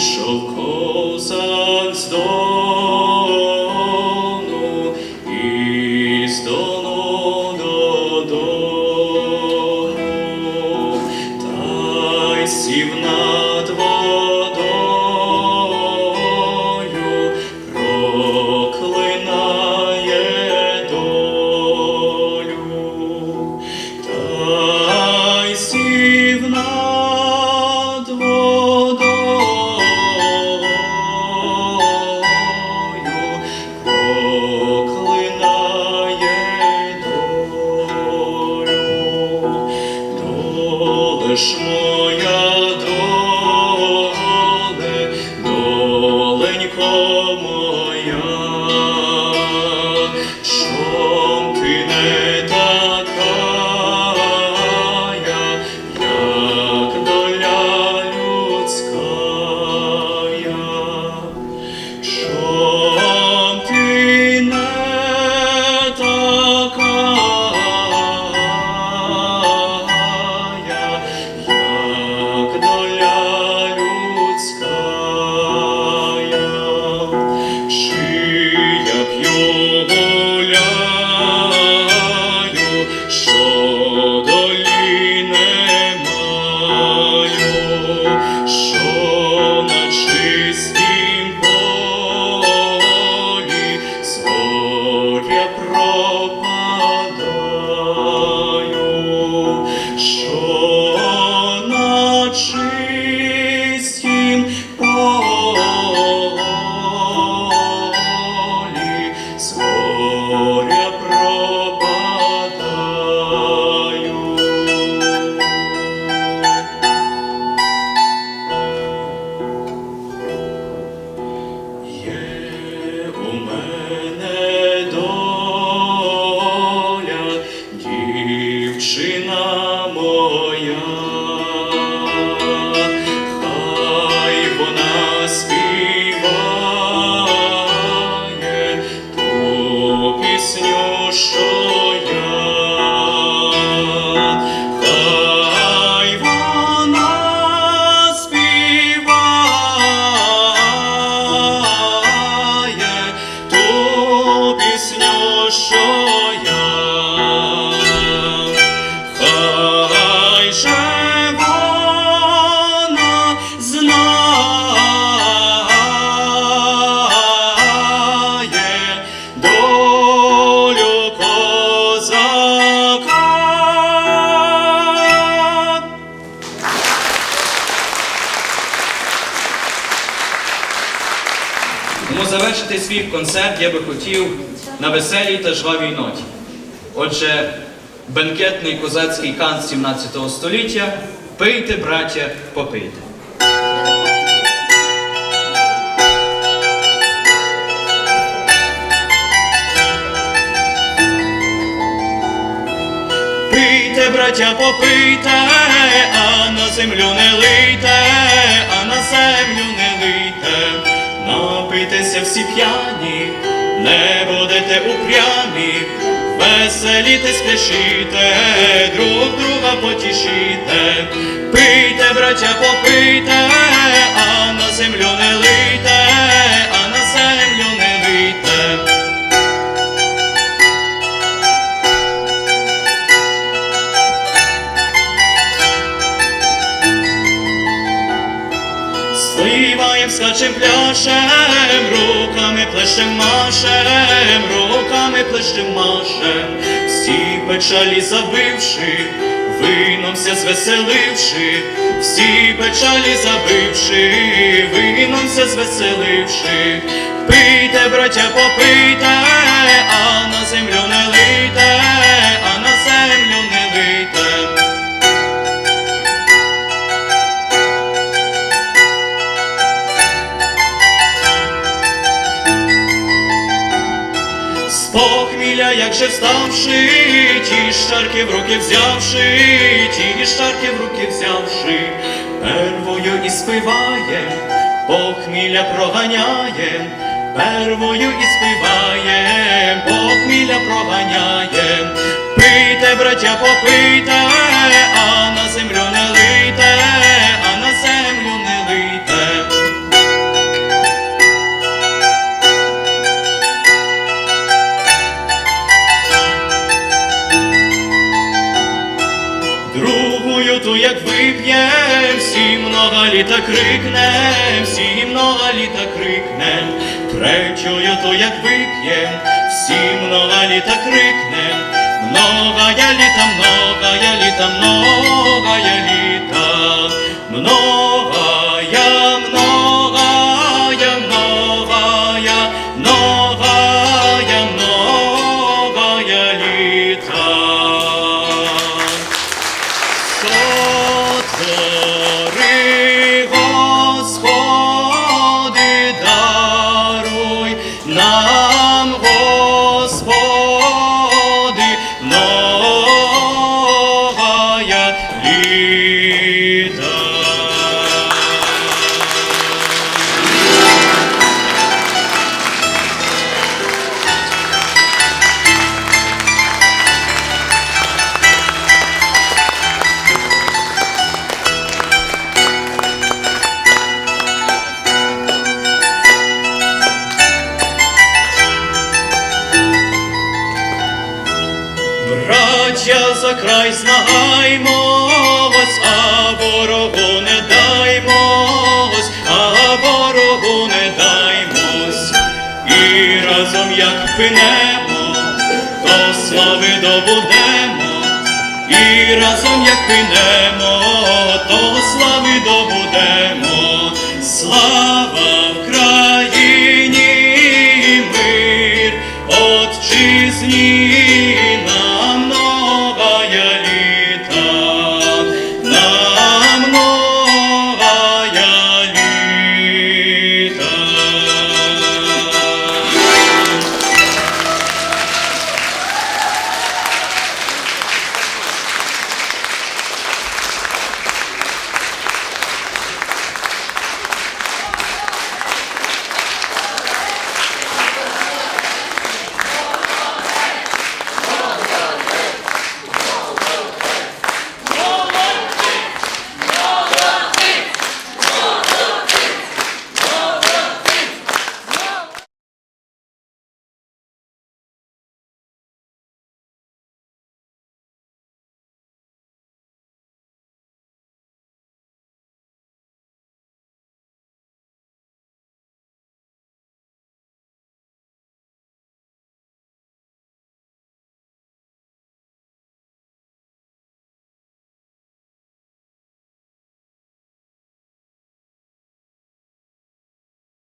Вийшов козак з дону, і з дону додому, та й сів над Доле на Тому завершити свій концерт я би хотів на веселій та жвавій ноті. Отже, бенкетний козацький кант 17 століття Пийте, браття, попийте. Пийте, браття, попийте, а на землю не лийте, напийтеся всі п'яні, не будете упрямі, веселіте, спішите, друг друга потішіте. Пийте, браття, попийте, Співаєм, скачем, пляшем, руками плещем, машем, руками плещем, машем, всі печалі забивши, вином ся звеселивши, всі печалі забивши, вином ся звеселивши, пийте, браття, попийте, а на землю не лийте, похмілля, як же вставши, ті шарки в руки взявши, ті шарки в руки взявши, первою і спиває, похмілля проганяє, первою і спиває, похмілля проганяє. Пийте, браття, попийте, а на землю не лийте. Літа крикнем, всі нова літа крикнем, Тречою то як вип'єм, всі нова літа крикнем, я літа, многая літа, многая літа, многая, на край знагаймось, а ворогу не даймось, а ворогу не даймось, і разом як пинемо, то слави добудемо, і разом як пинемо, то слави добудемо, слава.